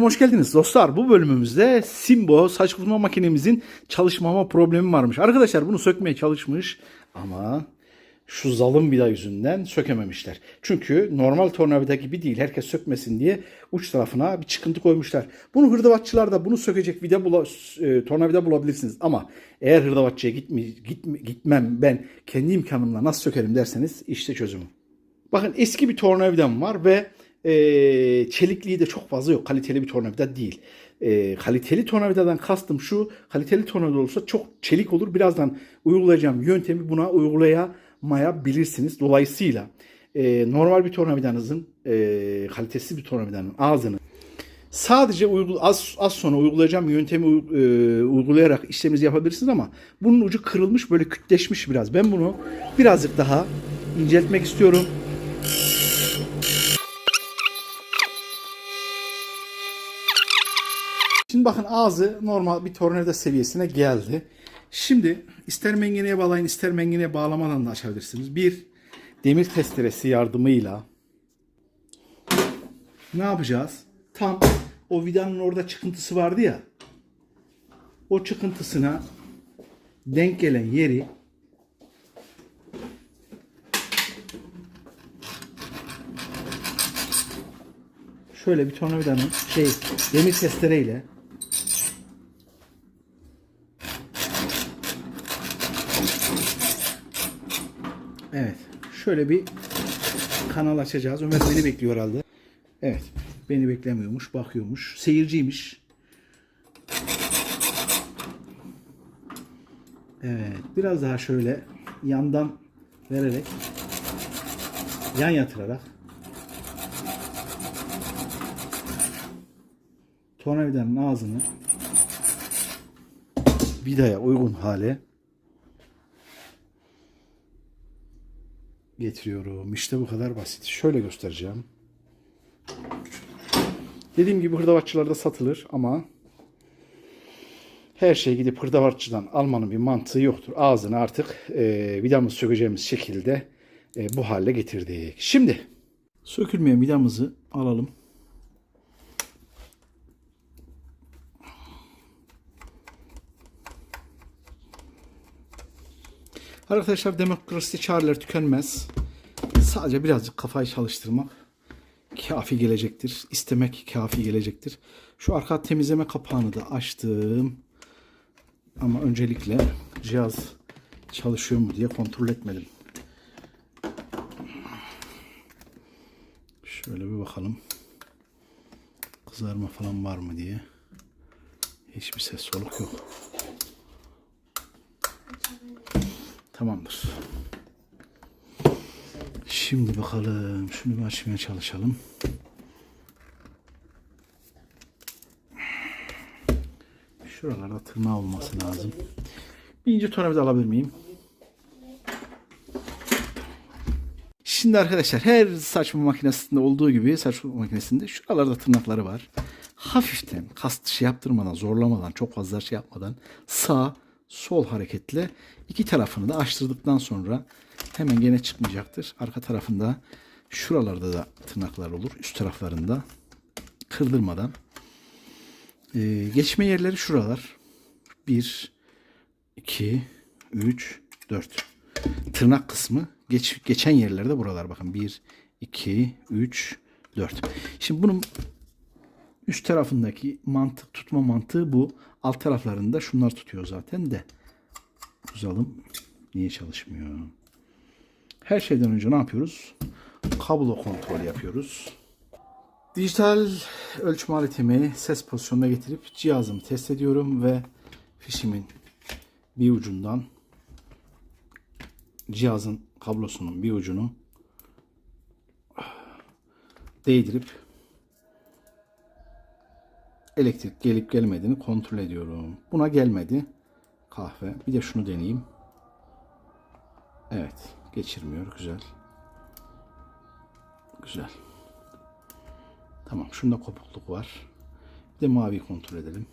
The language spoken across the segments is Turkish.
Hoş geldiniz dostlar. Bu bölümümüzde Simbo saç kurutma makinemizin çalışmama problemi varmış. Arkadaşlar bunu sökmeye çalışmış ama şu zalim vida yüzünden sökememişler. Çünkü normal tornavida gibi değil. Herkes sökmesin diye uç tarafına bir çıkıntı koymuşlar. Bunu hırdavatçılarda bunu sökecek vida bula, e, tornavida bulabilirsiniz. Ama eğer hırdavatçıya gitme, gitme, gitmem ben kendi imkanımla nasıl sökerim derseniz işte çözümü. Bakın eski bir tornavidam var ve e, çelikliği de çok fazla yok. Kaliteli bir tornavida değil. E, kaliteli tornavidadan kastım şu. Kaliteli tornavida olursa çok çelik olur. Birazdan uygulayacağım yöntemi buna uygulayamayabilirsiniz. Dolayısıyla e, normal bir tornavidanızın e, kalitesiz bir tornavidanın ağzını sadece uygul az, az sonra uygulayacağım yöntemi e, uygulayarak işleminizi yapabilirsiniz ama bunun ucu kırılmış böyle kütleşmiş biraz. Ben bunu birazcık daha inceltmek istiyorum. Şimdi bakın ağzı normal bir tornavida seviyesine geldi. Şimdi ister mengeneye bağlayın ister mengeneye bağlamadan da açabilirsiniz. Bir demir testeresi yardımıyla ne yapacağız? Tam o vidanın orada çıkıntısı vardı ya. O çıkıntısına denk gelen yeri şöyle bir tornavidanın şey demir testereyle Evet. Şöyle bir kanal açacağız. Ömer beni bekliyor herhalde. Evet. Beni beklemiyormuş. Bakıyormuş. Seyirciymiş. Evet. Biraz daha şöyle yandan vererek yan yatırarak tornavidanın ağzını vidaya uygun hale getiriyorum. İşte bu kadar basit. Şöyle göstereceğim. Dediğim gibi hırdavatçılarda satılır ama her şeyi gidip hırdavatçıdan almanın bir mantığı yoktur. Ağzını artık e, vidamızı sökeceğimiz şekilde e, bu hale getirdik. Şimdi sökülmeyen vidamızı alalım. Arkadaşlar demokrasi çareler tükenmez. Sadece birazcık kafayı çalıştırmak kafi gelecektir. İstemek kafi gelecektir. Şu arka temizleme kapağını da açtım. Ama öncelikle cihaz çalışıyor mu diye kontrol etmedim. Şöyle bir bakalım. Kızarma falan var mı diye. Hiçbir ses soluk yok. Tamamdır. Şimdi bakalım. Şunu bir açmaya çalışalım. Şuralarda tırnağı olması lazım. Bir ince tornavida alabilir miyim? Şimdi arkadaşlar her saçma makinesinde olduğu gibi saçma makinesinde şuralarda tırnakları var. Hafiften kast dışı yaptırmadan, zorlamadan, çok fazla şey yapmadan sağ sol hareketle iki tarafını da açtırdıktan sonra hemen gene çıkmayacaktır. Arka tarafında şuralarda da tırnaklar olur. Üst taraflarında kırdırmadan. Ee, geçme yerleri şuralar. 1 2 3 4 tırnak kısmı geç, geçen yerlerde buralar bakın 1 2 3 4 şimdi bunun üst tarafındaki mantık tutma mantığı bu. Alt taraflarında şunlar tutuyor zaten de. Uzalım. Niye çalışmıyor? Her şeyden önce ne yapıyoruz? Kablo kontrol yapıyoruz. Dijital ölçüm aletimi ses pozisyonuna getirip cihazımı test ediyorum ve fişimin bir ucundan cihazın kablosunun bir ucunu değdirip elektrik gelip gelmediğini kontrol ediyorum. Buna gelmedi. Kahve. Bir de şunu deneyeyim. Evet. Geçirmiyor. Güzel. Güzel. Tamam. Şunda kopukluk var. Bir de mavi kontrol edelim.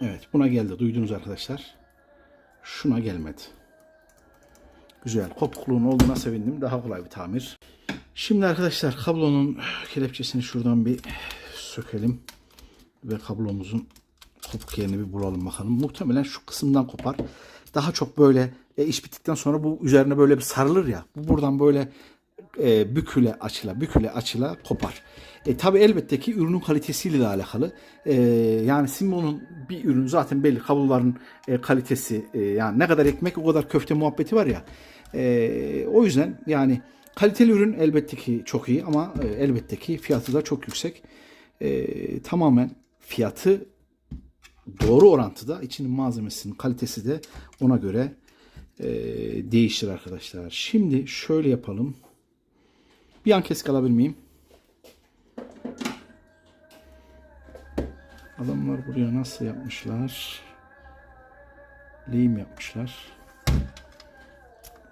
Evet buna geldi. Duydunuz arkadaşlar. Şuna gelmedi. Güzel. Kopukluğun olduğuna sevindim. Daha kolay bir tamir. Şimdi arkadaşlar kablonun kelepçesini şuradan bir sökelim. Ve kablomuzun kopuk yerini bir bulalım bakalım. Muhtemelen şu kısımdan kopar. Daha çok böyle e, iş bittikten sonra bu üzerine böyle bir sarılır ya. Bu buradan böyle e, büküle açıla büküle açıla kopar. E, tabi elbette ki ürünün kalitesiyle de alakalı. E, yani Simbo'nun bir ürün zaten belli kabloların e, kalitesi e, yani ne kadar ekmek o kadar köfte muhabbeti var ya. E, o yüzden yani kaliteli ürün elbette ki çok iyi ama e, elbette ki fiyatı da çok yüksek. E, tamamen fiyatı doğru orantıda içinin malzemesinin kalitesi de ona göre e, değişir arkadaşlar. Şimdi şöyle yapalım. Bir an kesik alabilir miyim? Adamlar buraya nasıl yapmışlar? Lehim yapmışlar.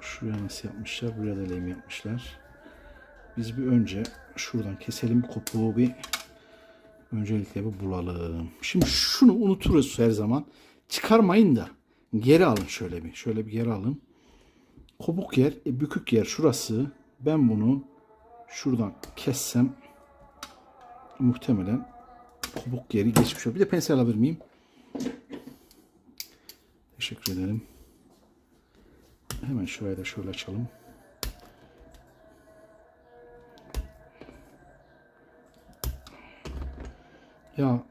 Şuraya nasıl yapmışlar? Buraya da lehim yapmışlar. Biz bir önce şuradan keselim kopuğu bir öncelikle bir bulalım. Şimdi şunu unuturuz her zaman. Çıkarmayın da geri alın şöyle bir. Şöyle bir geri alın. Kopuk yer, e, bükük yer şurası. Ben bunu şuradan kessem muhtemelen kopuk yeri geçmiş olur. Bir de pensel alabilir miyim? Teşekkür ederim. Hemen şurayı da şöyle açalım. Ya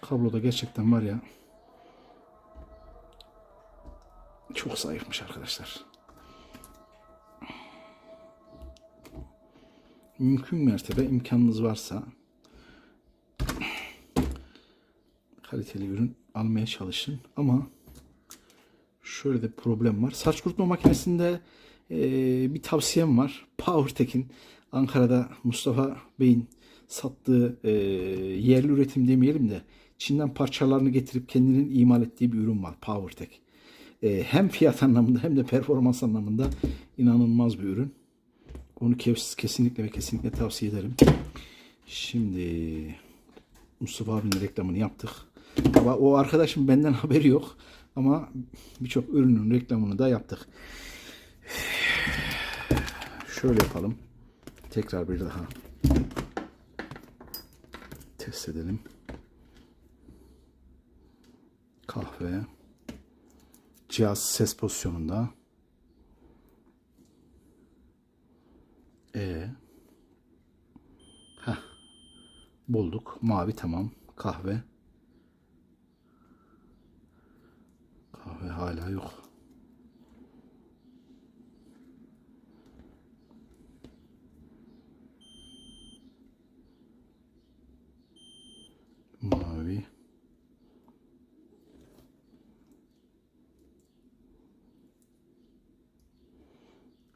kabloda gerçekten var ya çok zayıfmış arkadaşlar. Mümkün mertebe imkanınız varsa kaliteli ürün almaya çalışın ama şöyle de problem var. Saç kurutma makinesinde e, bir tavsiyem var. PowerTech'in Ankara'da Mustafa Bey'in sattığı e, yerli üretim demeyelim de Çin'den parçalarını getirip kendinin imal ettiği bir ürün var. PowerTech. E, hem fiyat anlamında hem de performans anlamında inanılmaz bir ürün. Onu kes- kesinlikle ve kesinlikle tavsiye ederim. Şimdi Mustafa abinin reklamını yaptık. O arkadaşım benden haberi yok. Ama birçok ürünün reklamını da yaptık. Şöyle yapalım. Tekrar bir daha test edelim. Kahve. Cihaz ses pozisyonunda. E. Heh. Bulduk. Mavi tamam. Kahve. Kahve hala yok. Mavi.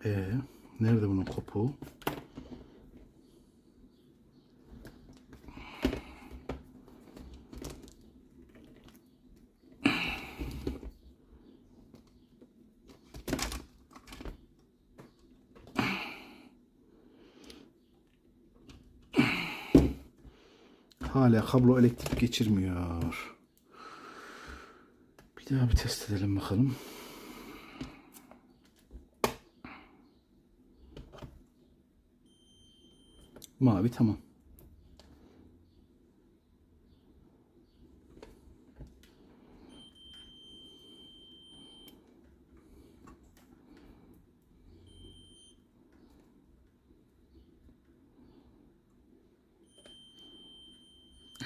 E nerede bunun kopuğu? Hala kablo elektrik geçirmiyor. Bir daha bir test edelim bakalım. Mavi tamam.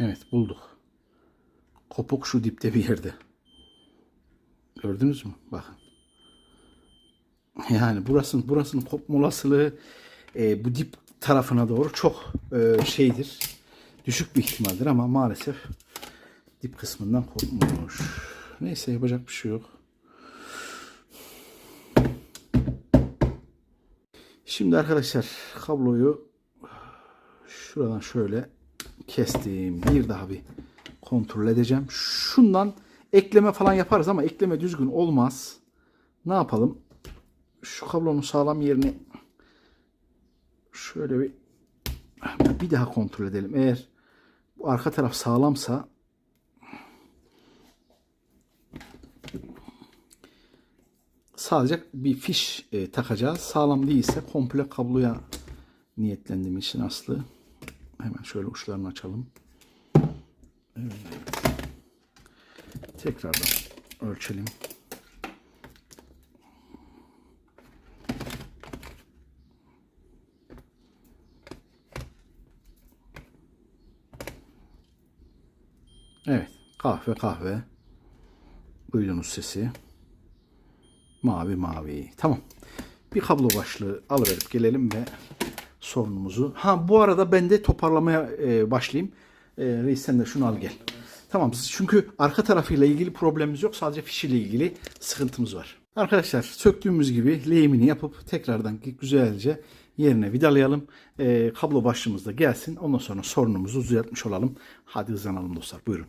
Evet bulduk. Kopuk şu dipte bir yerde. Gördünüz mü? Bakın. Yani burasının burasının kopma olasılığı e, bu dip tarafına doğru çok e, şeydir. Düşük bir ihtimaldir ama maalesef dip kısmından kopmuş. Neyse yapacak bir şey yok. Şimdi arkadaşlar kabloyu şuradan şöyle kestim. Bir daha bir kontrol edeceğim. Şundan ekleme falan yaparız ama ekleme düzgün olmaz. Ne yapalım? Şu kablonun sağlam yerini şöyle bir bir daha kontrol edelim. Eğer bu arka taraf sağlamsa sadece bir fiş e, takacağız. Sağlam değilse komple kabloya niyetlendim işin aslı. Hemen şöyle uçlarını açalım. Evet. Tekrardan ölçelim. Evet. Kahve kahve. Duydunuz sesi. Mavi mavi. Tamam. Bir kablo başlığı alıverip gelelim ve sorunumuzu. Ha bu arada ben de toparlamaya e, başlayayım. E, reis sen de şunu al gel. Tamam çünkü arka tarafıyla ilgili problemimiz yok. Sadece fişiyle ilgili sıkıntımız var. Arkadaşlar söktüğümüz gibi lehimini yapıp tekrardan güzelce yerine vidalayalım. E, kablo başlığımız da gelsin. Ondan sonra sorunumuzu düzeltmiş olalım. Hadi hızlanalım dostlar. Buyurun.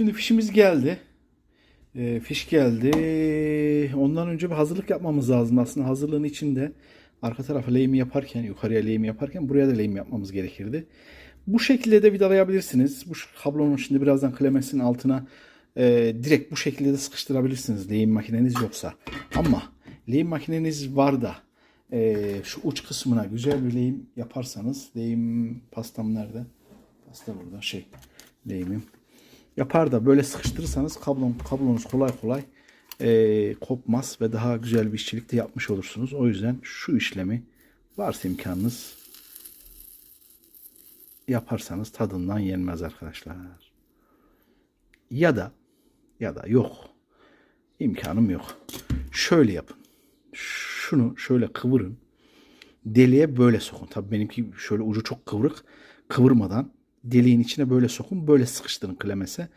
Şimdi fişimiz geldi. E, fiş geldi. Ondan önce bir hazırlık yapmamız lazım aslında. Hazırlığın içinde arka tarafa lehimi yaparken, yukarıya lehimi yaparken buraya da lehim yapmamız gerekirdi. Bu şekilde de vidalayabilirsiniz. Bu kablonun şimdi birazdan klemensinin altına e, direkt bu şekilde de sıkıştırabilirsiniz lehim makineniz yoksa. Ama lehim makineniz var da e, şu uç kısmına güzel bir lehim yaparsanız lehim pastam nerede? Pasta burada şey lehimim yapar da böyle sıkıştırırsanız kablon, kablonuz kolay kolay e, kopmaz ve daha güzel bir işçilik de yapmış olursunuz. O yüzden şu işlemi varsa imkanınız yaparsanız tadından yenmez arkadaşlar. Ya da ya da yok. imkanım yok. Şöyle yapın. Şunu şöyle kıvırın. Deliğe böyle sokun. Tabii benimki şöyle ucu çok kıvrık. Kıvırmadan deliğin içine böyle sokun. Böyle sıkıştırın klemese.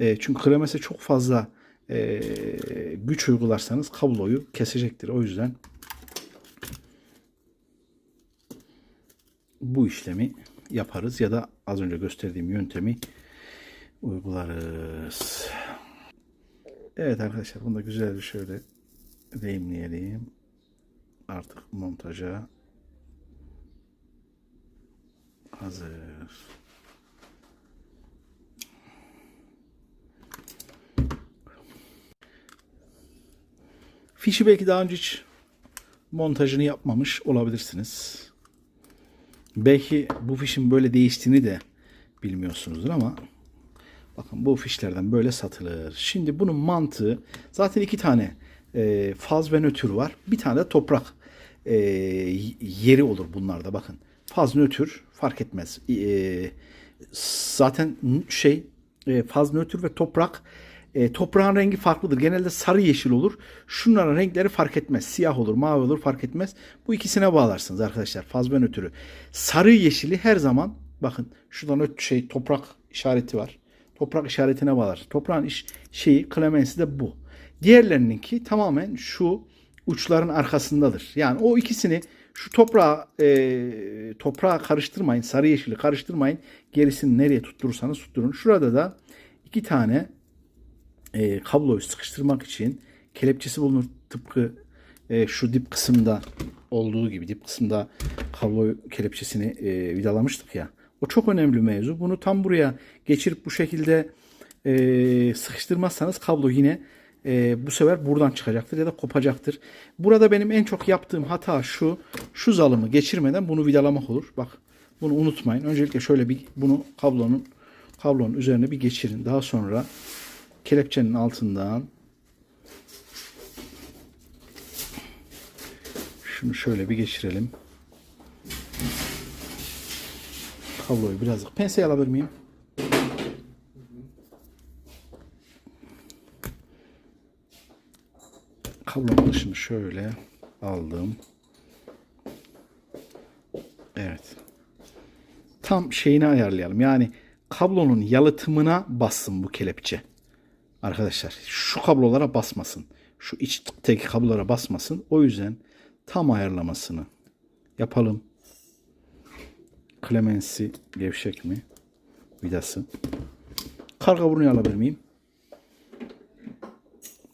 E, çünkü klemese çok fazla e, güç uygularsanız kabloyu kesecektir. O yüzden bu işlemi yaparız ya da az önce gösterdiğim yöntemi uygularız. Evet arkadaşlar bunu da güzel bir şöyle deyimleyelim. Artık montaja hazır. Fişi belki daha önce hiç montajını yapmamış olabilirsiniz. Belki bu fişin böyle değiştiğini de bilmiyorsunuzdur ama bakın bu fişlerden böyle satılır. Şimdi bunun mantığı zaten iki tane e, faz ve nötr var. Bir tane de toprak e, yeri olur bunlarda bakın. Faz nötr fark etmez. E, zaten şey faz nötr ve toprak e, toprağın rengi farklıdır. Genelde sarı yeşil olur. Şunların renkleri fark etmez. Siyah olur, mavi olur fark etmez. Bu ikisine bağlarsınız arkadaşlar. Faz ve nötrü. Sarı yeşili her zaman bakın şuradan öt şey toprak işareti var. Toprak işaretine bağlar. Toprağın iş, şeyi klemensi de bu. Diğerlerininki tamamen şu uçların arkasındadır. Yani o ikisini şu toprağa e, toprağa karıştırmayın. Sarı yeşili karıştırmayın. Gerisini nereye tutturursanız tutturun. Şurada da iki tane e, kabloyu sıkıştırmak için kelepçesi bulunur. Tıpkı e, şu dip kısımda olduğu gibi dip kısımda kablo kelepçesini e, vidalamıştık ya. O çok önemli mevzu. Bunu tam buraya geçirip bu şekilde e, sıkıştırmazsanız kablo yine e, bu sefer buradan çıkacaktır ya da kopacaktır. Burada benim en çok yaptığım hata şu. Şu zalımı geçirmeden bunu vidalamak olur. Bak bunu unutmayın. Öncelikle şöyle bir bunu kablonun kablonun üzerine bir geçirin. Daha sonra kelepçenin altından Şunu şöyle bir geçirelim. Kabloyu birazcık penseyi alabilir miyim? Kablonun dışını şöyle aldım. Evet. Tam şeyini ayarlayalım. Yani kablonun yalıtımına bassın bu kelepçe. Arkadaşlar şu kablolara basmasın. Şu içteki kablolara basmasın. O yüzden tam ayarlamasını yapalım. Klemensi gevşek mi? Vidası. Karga burnu alabilir miyim?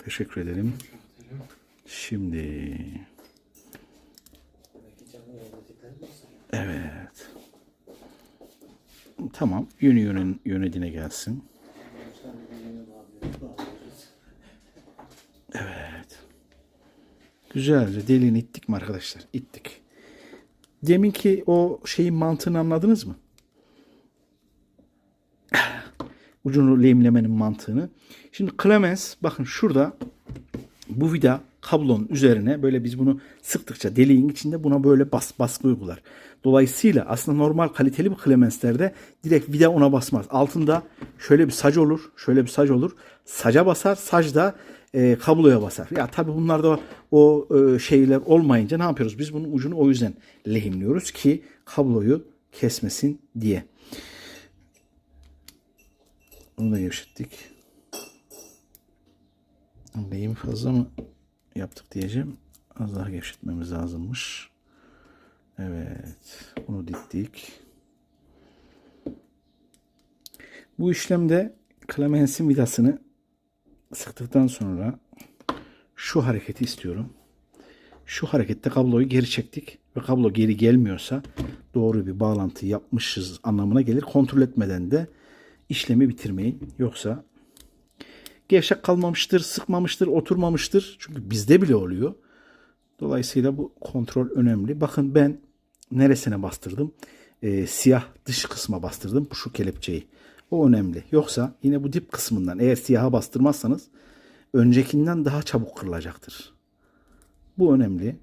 Teşekkür ederim. Şimdi Evet. Tamam. Yönü yönün yönedine gelsin. Güzelce deliğini ittik mi arkadaşlar? İttik. Deminki o şeyin mantığını anladınız mı? Ucunu lehimlemenin mantığını. Şimdi Clemens bakın şurada bu vida kablonun üzerine böyle biz bunu sıktıkça deliğin içinde buna böyle bas, baskı uygular. Dolayısıyla aslında normal kaliteli bir Clemenslerde direkt vida ona basmaz. Altında şöyle bir sac olur. Şöyle bir sac olur. Saca basar. Sac da e, kabloya basar. Ya tabii bunlarda o e, şeyler olmayınca ne yapıyoruz? Biz bunun ucunu o yüzden lehimliyoruz ki kabloyu kesmesin diye. Bunu da gevşettik. Lehimi fazla mı yaptık diyeceğim. Az daha gevşetmemiz lazımmış. Evet. Bunu diktik. Bu işlemde Clemens'in vidasını sıktıktan sonra şu hareketi istiyorum. Şu harekette kabloyu geri çektik ve kablo geri gelmiyorsa doğru bir bağlantı yapmışız anlamına gelir. Kontrol etmeden de işlemi bitirmeyin. Yoksa gevşek kalmamıştır, sıkmamıştır, oturmamıştır. Çünkü bizde bile oluyor. Dolayısıyla bu kontrol önemli. Bakın ben neresine bastırdım? Ee, siyah dış kısma bastırdım şu kelepçeyi. O önemli. Yoksa yine bu dip kısmından eğer siyaha bastırmazsanız öncekinden daha çabuk kırılacaktır. Bu önemli.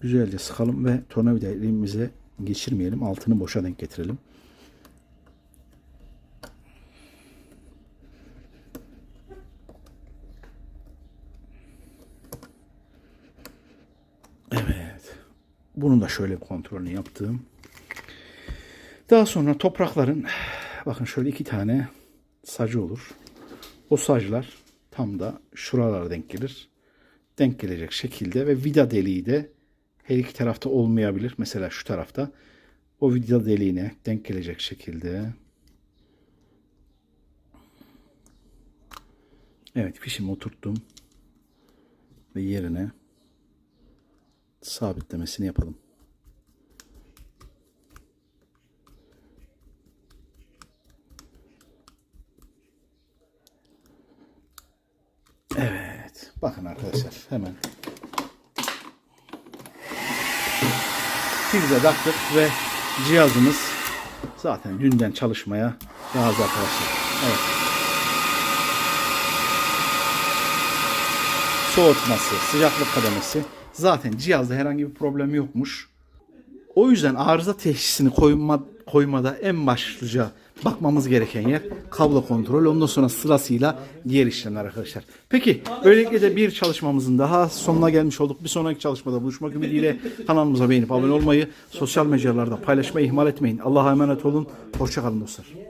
Güzelce sıkalım ve tornavida elimize geçirmeyelim. Altını boşa denk getirelim. Evet. Bunun da şöyle kontrolünü yaptım. Daha sonra toprakların bakın şöyle iki tane sacı olur. O saclar tam da şuralara denk gelir. Denk gelecek şekilde ve vida deliği de her iki tarafta olmayabilir. Mesela şu tarafta o vida deliğine denk gelecek şekilde. Evet fişimi oturttum. Ve yerine sabitlemesini yapalım. Evet. Bakın arkadaşlar hemen. Prize taktık ve cihazımız zaten dünden çalışmaya razı arkadaşlar. Evet. Soğutması, sıcaklık kademesi. Zaten cihazda herhangi bir problem yokmuş. O yüzden arıza teşhisini koyma, koymada en başlıca bakmamız gereken yer kablo kontrol. Ondan sonra sırasıyla diğer işlemler arkadaşlar. Peki böylelikle de bir çalışmamızın daha sonuna gelmiş olduk. Bir sonraki çalışmada buluşmak ümidiyle kanalımıza beğenip abone olmayı, sosyal mecralarda paylaşmayı ihmal etmeyin. Allah'a emanet olun. Hoşçakalın dostlar.